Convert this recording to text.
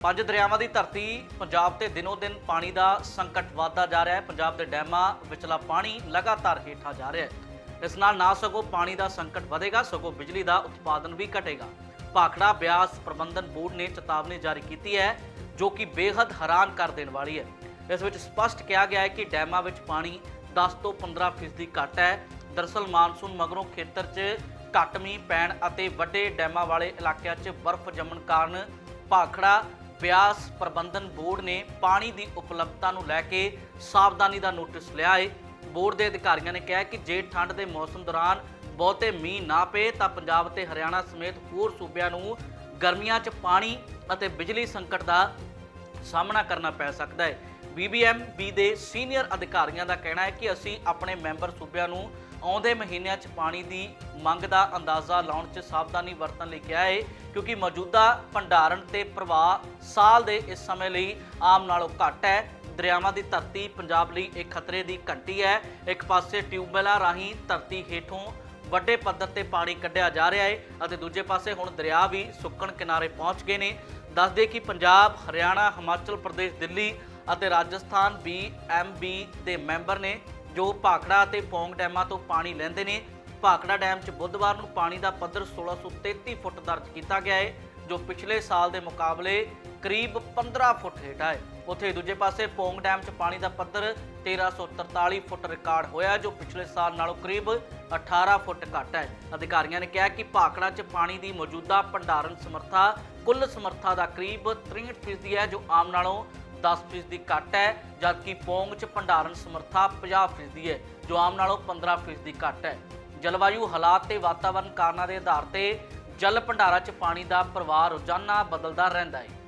ਪੰਜ ਦਰਿਆਵਾਂ ਦੀ ਧਰਤੀ ਪੰਜਾਬ ਤੇ ਦਿਨੋ ਦਿਨ ਪਾਣੀ ਦਾ ਸੰਕਟ ਵਧਦਾ ਜਾ ਰਿਹਾ ਹੈ। ਪੰਜਾਬ ਦੇ ਡੈਮਾਂ ਵਿਚਲਾ ਪਾਣੀ ਲਗਾਤਾਰ ਹੇਠਾਂ ਜਾ ਰਿਹਾ ਹੈ। ਇਸ ਨਾਲ ਨਾ ਸਗੋਂ ਪਾਣੀ ਦਾ ਸੰਕਟ ਵਧੇਗਾ, ਸਗੋਂ ਬਿਜਲੀ ਦਾ ਉਤਪਾਦਨ ਵੀ ਘਟੇਗਾ। ਭਾਖੜਾ ਬਿਆਸ ਪ੍ਰਬੰਧਨ ਬੋਰਡ ਨੇ ਚੇਤਾਵਨੀ ਜਾਰੀ ਕੀਤੀ ਹੈ, ਜੋ ਕਿ ਬੇहद ਹੈਰਾਨ ਕਰ ਦੇਣ ਵਾਲੀ ਹੈ। ਇਸ ਵਿੱਚ ਸਪਸ਼ਟ ਕਿਹਾ ਗਿਆ ਹੈ ਕਿ ਡੈਮਾਂ ਵਿੱਚ ਪਾਣੀ 10 ਤੋਂ 15% ਫੀਸਦੀ ਘੱਟ ਹੈ। ਦਰਅਸਲ ਮਾਨਸੂਨ ਮਗਰੋਂ ਖੇਤਰ 'ਚ ਘੱਟ ਮੀਂਹ ਪੈਣ ਅਤੇ ਵੱਡੇ ਡੈਮਾਂ ਵਾਲੇ ਇਲਾਕਿਆਂ 'ਚ ਬਰਫ਼ ਜੰਮਣ ਕਾਰਨ ਭਾਖੜਾ ਬਿਆਸ ਪ੍ਰਬੰਧਨ ਬੋਰਡ ਨੇ ਪਾਣੀ ਦੀ ਉਪਲਬਧਤਾ ਨੂੰ ਲੈ ਕੇ ਸਾਵਧਾਨੀ ਦਾ ਨੋਟਿਸ ਲਿਆ ਹੈ ਬੋਰਡ ਦੇ ਅਧਿਕਾਰੀਆਂ ਨੇ ਕਿਹਾ ਕਿ ਜੇ ਠੰਡ ਦੇ ਮੌਸਮ ਦੌਰਾਨ ਬਹੁਤੇ ਮੀਂਹ ਨਾ ਪਏ ਤਾਂ ਪੰਜਾਬ ਤੇ ਹਰਿਆਣਾ ਸਮੇਤ ਹੋਰ ਸੂਬਿਆਂ ਨੂੰ ਗਰਮੀਆਂ 'ਚ ਪਾਣੀ ਅਤੇ ਬਿਜਲੀ ਸੰਕਟ ਦਾ ਸਾਹਮਣਾ ਕਰਨਾ ਪੈ ਸਕਦਾ ਹੈ ਬੀਬੀਐਮਬੀ ਦੇ ਸੀਨੀਅਰ ਅਧਿਕਾਰੀਆਂ ਦਾ ਕਹਿਣਾ ਹੈ ਕਿ ਅਸੀਂ ਆਪਣੇ ਮੈਂਬਰ ਸੂਬਿਆਂ ਨੂੰ ਆਉਂਦੇ ਮਹੀਨਿਆਂ 'ਚ ਪਾਣੀ ਦੀ ਮੰਗ ਦਾ ਅੰਦਾਜ਼ਾ ਲਾਉਣ 'ਚ ਸਾਵਧਾਨੀ ਵਰਤਣ ਲਈ ਕਿਹਾ ਹੈ ਕਿਉਂਕਿ ਮੌਜੂਦਾ ਭੰਡਾਰਨ ਤੇ ਪ੍ਰਵਾਹ ਸਾਲ ਦੇ ਇਸ ਸਮੇਂ ਲਈ ਆਮ ਨਾਲੋਂ ਘੱਟ ਹੈ। ਦਰਿਆਵਾਂ ਦੀ ਧਰਤੀ ਪੰਜਾਬ ਲਈ ਇੱਕ ਖਤਰੇ ਦੀ ਘੰਟੀ ਹੈ। ਇੱਕ ਪਾਸੇ ਟਿਊਬਵੈਲਾਂ ਰਾਹੀਂ ਧਰਤੀ ਹੇਠੋਂ ਵੱਡੇ ਪੱਧਰ ਤੇ ਪਾਣੀ ਕੱਢਿਆ ਜਾ ਰਿਹਾ ਹੈ ਅਤੇ ਦੂਜੇ ਪਾਸੇ ਹੁਣ ਦਰਿਆ ਵੀ ਸੁੱਕਣ ਕਿਨਾਰੇ ਪਹੁੰਚ ਗਏ ਨੇ। ਦੱਸਦੇ ਕਿ ਪੰਜਾਬ, ਹਰਿਆਣਾ, ਹਿਮਾਚਲ ਪ੍ਰਦੇਸ਼, ਦਿੱਲੀ ਅਤੇ ਰਾਜਸਥਾਨ ਵੀ ਐਮਬੀ ਦੇ ਮੈਂਬਰ ਨੇ ਜੋ ਭਾਖੜਾ ਅਤੇ ਪੌਂਗ ਡੈਮਾਂ ਤੋਂ ਪਾਣੀ ਲੈਂਦੇ ਨੇ, ਭਾਖੜਾ ਡੈਮ 'ਚ ਬੁੱਧਵਾਰ ਨੂੰ ਪਾਣੀ ਦਾ ਪੱਧਰ 1633 ਫੁੱਟ ਦਰਜ ਕੀਤਾ ਗਿਆ ਹੈ ਜੋ ਪਿਛਲੇ ਸਾਲ ਦੇ ਮੁਕਾਬਲੇ ਕਰੀਬ 15 ਫੁੱਟ ਹੇਠ ਹੈ ਉੱਥੇ ਦੂਜੇ ਪਾਸੇ ਪੌਂਗ ਡੈਮ 'ਚ ਪਾਣੀ ਦਾ ਪੱਧਰ 1343 ਫੁੱਟ ਰਿਕਾਰਡ ਹੋਇਆ, ਜੋ ਪਿਛਲੇ ਸਾਲ ਨਾਲੋਂ ਕਰੀਬ 18 ਫੁੱਟ ਘੱਟ ਹੈ। ਅਧਿਕਾਰੀਆਂ ਨੇ ਕਿਹਾ ਕਿ ਭਾਖੜਾ 'ਚ ਪਾਣੀ ਦੀ ਮੌਜੂਦਾ ਭੰਡਾਰਨ ਸਮਰੱਥਾ ਕੁੱਲ ਸਮਰੱਥਾ ਦਾ ਕਰੀਬ 63% ਹੈ, ਜੋ ਆਮ ਨਾਲੋਂ 10% ਘੱਟ ਹੈ, ਜਦਕਿ ਪੌਂਗ 'ਚ ਭੰਡਾਰਨ ਸਮਰੱਥਾ 50% ਹੈ, ਜੋ ਆਮ ਨਾਲੋਂ 15% ਘੱਟ ਹੈ। ਜਲਵਾਯੂ ਹਾਲਾਤ ਤੇ ਵਾਤਾਵਰਣ ਕਾਰਨਾਂ ਦੇ ਆਧਾਰ ਤੇ ਜਲ ਭੰਡਾਰਾਂ 'ਚ ਪਾਣੀ ਦਾ ਪ੍ਰਵਾਹ ਰੋਜ਼ਾਨਾ ਬਦਲਦਾ ਰਹਿੰਦਾ ਹੈ।